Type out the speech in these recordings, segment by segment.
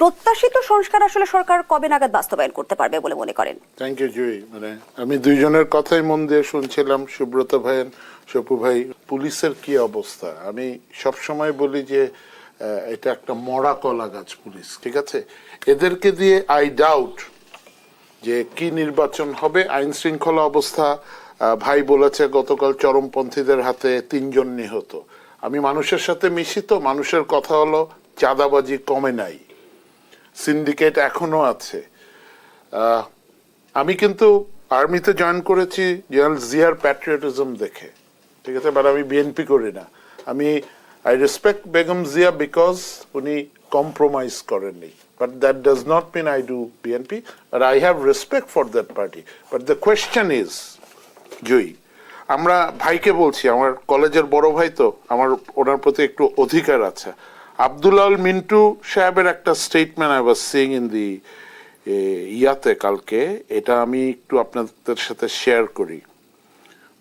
প্রত্যাশিত সংস্কার আসলে সরকার কবে নাগাদ বাস্তবায়ন করতে পারবে বলে মনে করেন? থ্যাংক ইউ জুই মানে আমি দুইজনের কথাই মন দিয়ে শুনছিলাম, সুব্রত ভাই সপু ভাই, পুলিশের কি অবস্থা? আমি সব সময় বলি যে এটা একটা মরা কলা গাছ পুলিশ, ঠিক আছে? এদেরকে দিয়ে আই ডাউট যে কি নির্বাচন হবে, আইন শৃঙ্খলা অবস্থা ভাই বলেছে গতকাল চরমপন্থীদের হাতে তিনজন নিহত। আমি মানুষের সাথে মিশি তো, মানুষের কথা হলো, চাঁদাবাজি কমে নাই। সিন্ডিকেট এখনও আছে। আমি কিন্তু আর্মিতে জয়েন করেছি জেনারেল জিয়ার প্যাট্রিয়টিজম দেখে। ঠিক আছে? বাট আমি বিএনপি করি না। আমি I respect Begum Zia because উনি কম্প্রোমাইজ করেননি। But that does not mean I do BNP but I have respect for that party but the question is জয়ী আমরা ভাইকে বলছি, আমার কলেজের বড় ভাই তো, আমার ওনার প্রতি একটু অধিকার আছে। আব্দুল্লাল মিন্টু সাহেবের একটা statement I was seeing in the ইয়াতে কালকে, এটা আমি একটু আপনাদের সাথে শেয়ার করি।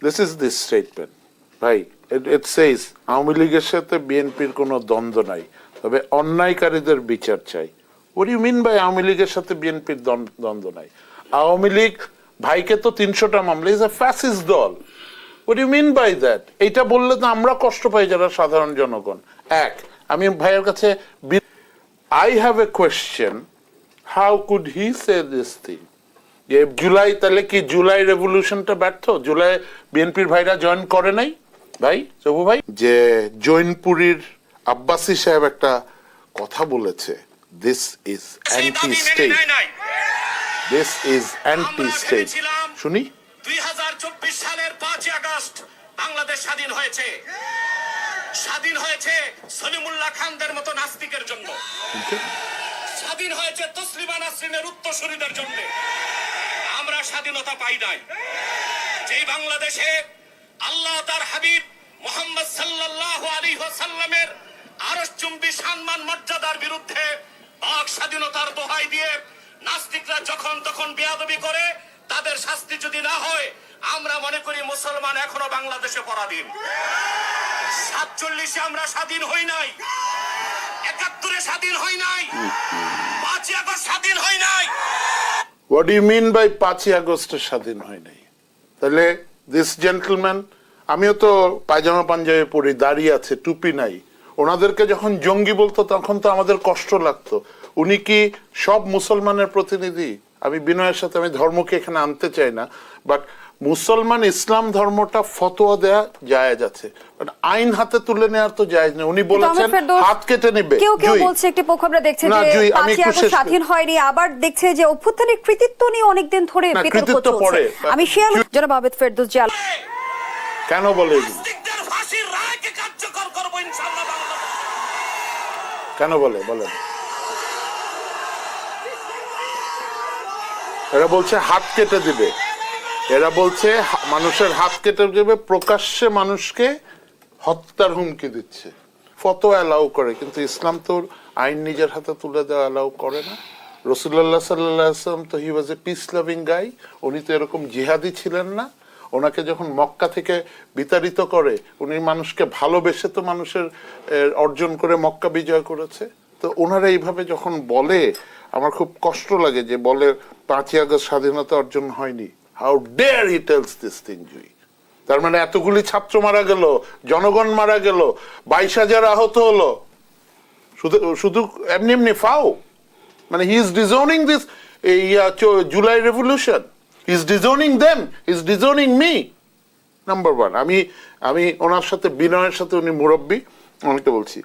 দিস ইজ দিস স্টেটমেন্ট ভাই ইট সেইস আওয়ামী লীগের সাথে বিএনপির কোনো দ্বন্দ্ব নাই, তবে অন্যায়কারীদের বিচার চাই। ওর ইউ মিন ভাই আওয়ামী লীগের সাথে বিএনপির দ্বন্দ্ব নাই? আওয়ামী লীগ, ভাইকে তো তিনশোটা মামলা ইজ এ ফ্যাসিস দল। ওর ইউ মিন বাই দ্যাট এইটা বললে তো আমরা কষ্ট পাই যারা সাধারণ জনগণ। এক আমি ভাইয়ের কাছে I have a question how could he say this thing যে জুলাই তাহলে কি জুলাই রেভলিউশনটা ব্যর্থ? জুলাই বিএনপির ভাইরা জয়েন করে নাই? ভাই সবু ভাই? যে জৈনপুরীর আব্বাসি সাহেব একটা কথা বলেছে this is anti state this is anti state শুনি? দুই সালের পাঁচই আগস্ট বাংলাদেশ স্বাধীন হয়েছে। স্বাধীন হয়েছে সলিমুল্লাহ খানদের মতো নাস্তিকের জন্য। স্বাধীন হয়েছে তসলিমা নাসরিনের উত্তরসূরিদের জন্য। আমরা স্বাধীনতা পাই নাই। যেই বাংলাদেশে আল্লাহ তার হাবিব মোহাম্মদ সাল্লাল্লাহু আলাইহি ওয়াসাল্লামের আরশ চুম্বি সম্মান মর্যাদার বিরুদ্ধে বাক স্বাধীনতার দোহাই দিয়ে নাস্তিকরা যখন তখন বেয়াদবি করে, তাদের শাস্তি যদি না হয়, আমরা মনে করি মুসলমান এখনও বাংলাদেশে পরাধীন। সাতচল্লিশে আমরা স্বাধীন হই নাই। একাত্তরে স্বাধীন হই নাই। পাঁচই আগস্ট স্বাধীন হই নাই। হোয়াট ইউ মিন বাই পাঁচই আগস্টের স্বাধীন নাই? তাহলে দিস জেন্টলম্যান আমিও তো পায়জামা পাঞ্জাবি পরি দাঁড়িয়ে আছে, টুপি নাই। ওনাদেরকে যখন জঙ্গি বলতো, তখন তো আমাদের কষ্ট লাগতো। উনি কি সব মুসলমানের প্রতিনিধি? আমি বিনয়ের সাথে, আমি ধর্মকে এখানে আনতে চাই না বাট মুসলমান ইসলাম ধর্মটা ফতোয়া দেয়া জায়েজ আছে। বাট আইন হাতে তুলে নেওয়ার তো জায়েজ নেই। উনি বলেছেন হাত কেটে নেবে। কেউ কেউ বলছে একটি পক্ষ আমরা দেখছি যে পাঁচই আগস্ট স্বাধীন হয়নি আবার দেখছে যে অভ্যুত্থানের কৃতিত্ব নিয়ে অনেকদিন ধরে বিতর্ক চলছে। আমি শেয়ার জনাব আবেদ ফেরদৌস জাল কেন বলে কেন বলে? বলেন। এরা বলছে হাত কেটে দিবে। এরা বলছে মানুষের হাত কেটে দেবে, প্রকাশ্যে মানুষকে হত্যার হুমকি দিচ্ছে। ফতো অ্যালাউ করে, কিন্তু ইসলাম তো আইন নিজের হাতে তুলে দেওয়া অ্যালাউ করে না। রসুল্লাহ সাল্লাম তো হি ওয়াজ এ পিস লাভিং গাই উনি তো এরকম জিহাদি ছিলেন না। ওনাকে যখন মক্কা থেকে বিতাড়িত করে, উনি মানুষকে ভালোবেসে তো মানুষের অর্জন করে মক্কা বিজয় করেছে। তো ওনারা এইভাবে যখন বলে, আমার খুব কষ্ট লাগে যে বলে পাঁচই আগস্ট স্বাধীনতা অর্জন হয়নি। How dare he tells this thing জুই তার মানে এতগুলি ছাত্র মারা গেল, জনগণ মারা গেল, বাইশ হাজার আহত হলো। শুধু শুধু এমনি এমনি ফাও। মানে he is disowning this July revolution is disowning them is disowning me number one আমি আমি ওনার সাথে, বিনয়ের সাথে উনি মুরব্বী ওনাকে বলছি।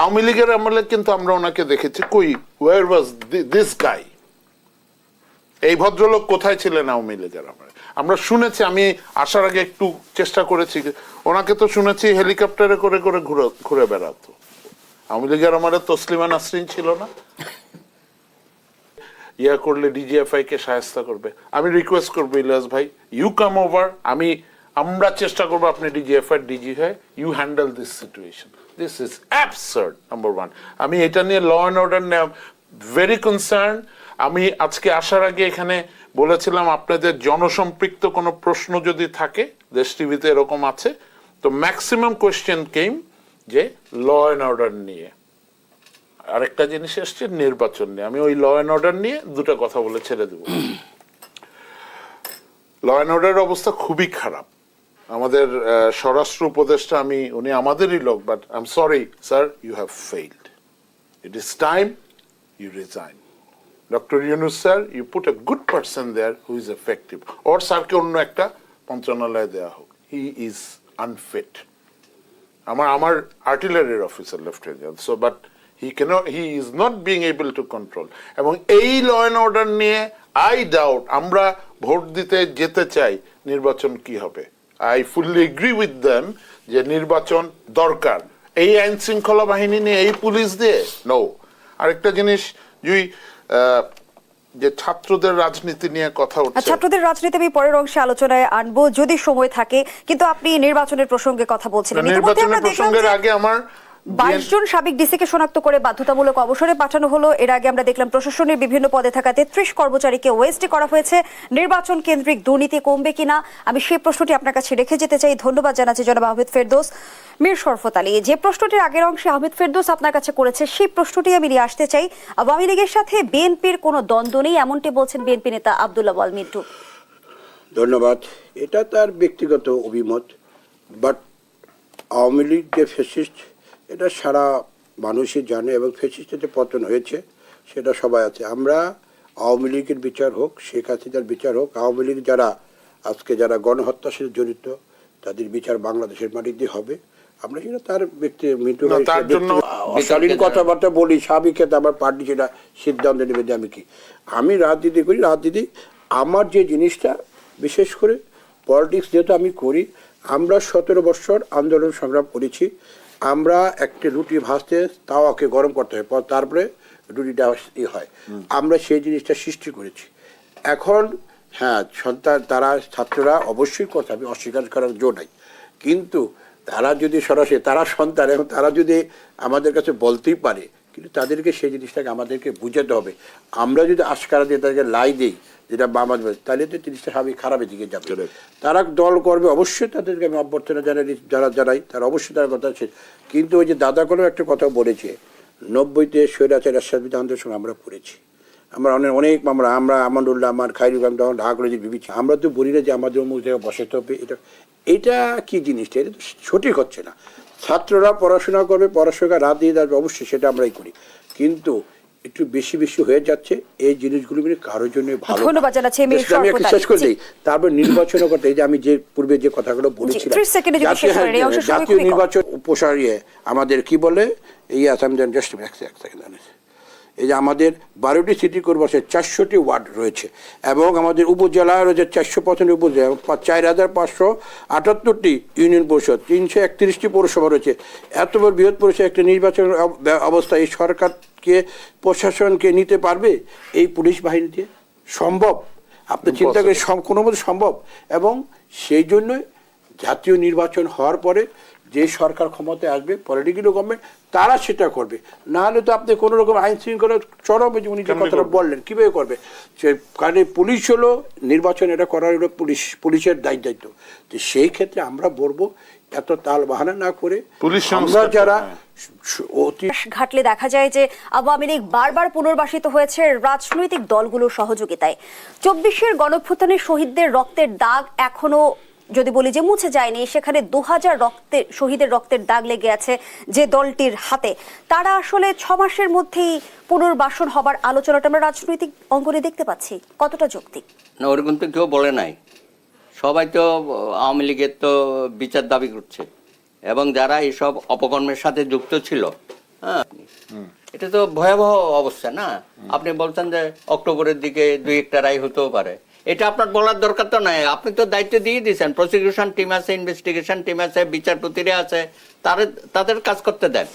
আওয়ামী লীগের আমলে কিন্তু আমরা ওনাকে দেখেছি। কই ওয়ার ওয়াজ দিস গাই এই ভদ্রলোক কোথায় ছিলেন আওয়ামী লীগের আমার আমরা শুনেছি, আমি আসার আগে একটু চেষ্টা করেছি। ওনাকে তো শুনেছি হেলিকপ্টারে করে করে ঘুরে ঘুরে বেড়াতো। আওয়ামী লীগের আমার তসলিমা নাসরিন ছিল না? ইয়া করলে ডিজিএফআই কে সাহায্য করবে। আমি রিকোয়েস্ট করব, ইলিয়াস ভাই ইউ কাম ওভার আমি, আমরা চেষ্টা করব আপনি ডিজিএফআই, ডিজি হয় you handle this situation this is absurd number one আমি এটা নিয়ে law and order very concern আমি আজকে আসার আগে এখানে বলেছিলাম, আপনাদের জনসম্পৃক্ত কোনো প্রশ্ন যদি থাকে, দেশ টিভিতে এরকম আছে, তো ম্যাক্সিমাম কোয়েশ্চেন কেম যে ল অ্যান্ড অর্ডার নিয়ে। আরেকটা জিনিস এসছে, নির্বাচন নিয়ে। আমি ওই ল অ্যান্ড অর্ডার নিয়ে দুটো কথা বলে ছেড়ে দেবো। ল অ্যান্ড অর্ডারের অবস্থা খুবই খারাপ। আমাদের স্বরাষ্ট্র উপদেষ্টা আমি, উনি আমাদেরই লোক but I am sorry sir you have failed it is time you resign doctor Yunus sir you put a good person there who is effective or স্যারকে অন্য একটা মন্ত্রণালয়ে দেওয়া হোক হি ইজ আনফিট আমার আমার আর্টিলারির officer lieutenant so but he কেন he is not being able to control এবং এই ল অ্যান্ড অর্ডার নিয়ে আই ডাউট আমরা ভোট দিতে যেতে চাই নির্বাচন কি হবে I fully agree with them যে নির্বাচন দরকার এই আইন শৃঙ্খলা বাহিনী নিয়ে এই পুলিশ দিয়ে নো আরেকটা জিনিস জুই যে ছাত্রদের রাজনীতি নিয়ে কথা উঠছে। ছাত্রদের রাজনীতি আমি পরের অংশে আলোচনায় আনব যদি সময় থাকে। কিন্তু আপনি নির্বাচনের প্রসঙ্গে কথা বলছিলেন। নির্বাচনের প্রসঙ্গের আগে আমার বাইশ জন সাবেক ডিসিকে শনাক্ত করে বাধ্যতামূলক অবসরে পাঠানো হলো। এর আগে আমরা দেখলাম প্রশাসনের বিভিন্ন পদে থাকা তেত্রিশ কর্মচারীকে ওয়েস্টে করা হয়েছে। নির্বাচন কেন্দ্রিক দুর্নীতি কমবে কিনা? আমি সেই প্রশ্নটি আপনার কাছে রেখে যেতে চাই। ধন্যবাদ জানাচ্ছি জনাব আহমেদ ফেরদোস। মীর শরফত আলী যে প্রশ্নটির আগের অংশে আহমেদ ফেরদোস আপনার কাছে করেছে সেই প্রশ্নটি আমি নিয়ে আসতে চাই। আওয়ামী লীগের সাথে বিএনপির কোনো দ্বন্দ্ব নেই এমনটি বলছেন বিএনপি নেতা আবদুল্লাহ ওয়াল মিন্টু। ধন্যবাদ। এটা তার ব্যক্তিগত অভিমত বাট আওয়ামী লীগ যে ফেসিস্ট এটা সারা মানুষই জানে এবং ফেসিস্টের পতন হয়েছে সেটা সবাই আছে। আমরা আওয়ামী লীগের বিচার হোক শেখ হাসিনার বিচার হোক আওয়ামী লীগ যারা আজকে যারা গণহত্যার সাথে জড়িত তাদের বিচার বাংলাদেশের মাটিতে হবে। আমরা সেটা তার ব্যক্তি মৃত্যু অশালীন কথাবার্তা বলি স্বাভাবিক আমার পার্টি সেটা সিদ্ধান্ত নেবে যে আমি কি। আমি রাজনীতি করি রাজনীতি আমার যে জিনিসটা বিশেষ করে পলিটিক্স যেহেতু আমি করি আমরা সতেরো বছর আন্দোলন সংগ্রাম করেছি আমরা একটি রুটি ভাজতে তাওয়াকে গরম করতে হয় পর তারপরে রুটিটা ই হয়। আমরা সেই জিনিসটা সৃষ্টি করেছি। এখন হ্যাঁ সন্তান তারা ছাত্ররা অবশ্যই করতে আমি অস্বীকার করার জো নাই। কিন্তু তারা যদি সরাসরি তারা সন্তান এবং তারা যদি আমাদের কাছে বলতেই পারে কিন্তু তাদেরকে সেই জিনিসটাকে আমাদেরকে বুঝাতে হবে। আমরা যদি আশকারা দিয়ে তাদেরকে লাই দিই যেটা বাবা দেবে তাহলে তো জিনিসটা স্বাভাবিক খারাপের দিকে যাবে. তারা দল করবে অবশ্যই তাদেরকে আমি অভ্যর্থনা জানাই যারা জানাই তারা অবশ্যই তার কথা আছে। কিন্তু ওই যে দাদা কোনো একটা কথা বলেছে নব্বইতে স্বৈরাচার এরশাদ বিধানদের সঙ্গে আমরা পড়েছি আমরা অনেক অনেক আমরা আমরা আমানুল্লাহ আমার খাইরুল আমি তখন ঢাকা কলেজে বিবিছি আমরা তো বলি না যে আমাদের অমুক জায়গায় বসাতে হবে এটা এটা কী জিনিসটা? এটা তো সঠিক হচ্ছে না। ছাত্ররা পড়াশোনা করবে পড়াশোনা রাত দিয়ে যাবে অবশ্যই সেটা আমরাই করি। কিন্তু একটু বেশি বেশি হয়ে যাচ্ছে এই জিনিসগুলো মানে কারোর জন্য ভালো ধন্যবাদ জানাচ্ছি, আমি Just একটু শেষ করে দিই। তারপর নির্বাচন এই যে আমি যে পূর্বে যে কথাগুলো বলেছিলাম 30 সেকেন্ডে যদি জাতীয়- কম। নির্বাচন উপসারিয়ে আমাদের কি বলে এই আসাম জাস্ট এক সেকেন্ড এই যে আমাদের বারোটি সিটি কর্পোরেশন চারশোটি ওয়ার্ড রয়েছে এবং আমাদের উপজেলা রয়েছে চারশো পঁচানব্বই উপজেলা এবং চার হাজার পাঁচশো আটাত্তরটি ইউনিয়ন পরিষদ তিনশো একত্রিশটি পৌরসভা রয়েছে। এত বড় বৃহৎ পরিষদ একটা নির্বাচন অব- অবস্থা এই সরকারকে প্রশাসনকে নিতে পারবে এই পুলিশ বাহিনী দিয়ে? সম্ভব। আপনি চিন্তা করে কোনো মতো সম্ভব। এবং সেই জন্যই জাতীয় নির্বাচন হওয়ার পরে যে সরকার ক্ষমতায় আসবে পলিটিক্যাল গভর্নমেন্ট তারা সেটা করবে। না হলে তো আপনি কোনো রকম আইন শৃঙ্খলা চরম যে উনি যে কথাটা বললেন কীভাবে করবে? সে কারণ পুলিশ হলো নির্বাচন এটা করার হলো পুলিশ পুলিশের দায়িত্ব দায়িত্ব। তো সেই ক্ষেত্রে আমরা বলব এত তাল বাহানা না করে পুলিশ আমরা যারা হ্যাঁ। ঘাটলে দেখা যায় যে আওয়ামী লীগ বারবার পুনর্বাসিত হয়েছে রাজনৈতিক দলগুলোর সহযোগিতায়। চব্বিশের গণভ্যুত্থানের শহীদদের রক্তের দাগ এখনও যদি বলি যে মুছে যায়নি সেখানে দু হাজার রক্তের শহীদের রক্তের দাগ লেগে আছে যে দলটির হাতে। তারা আসলে ছ মাসের মধ্যেই পুনর্বাসন হবার আলোচনাটা আমরা রাজনৈতিক অঙ্গনে দেখতে পাচ্ছি। কতটা যৌক্তিক? না ওরকম তো কেউ বলে নাই। সবাই তো আওয়ামী লীগের তো বিচার দাবি করছে। এবং যারা এইসব অপকর্মের সাথে যুক্ত ছিল হ্যাঁ এটা তো ভয়াবহ অবস্থা না? আপনি বলছেন যে অক্টোবরের দিকে দুই একটা রায় হতেও পারে। এটা আপনার বলার দরকার তো নাই। আপনি তো দায়িত্ব দিয়ে দিয়েছেন। প্রসিকিউশন টিম আছে ইনভেস্টিগেশন টিম আছে, বিচারপতিরা আছে তাদের তাদের কাজ করতে দেন।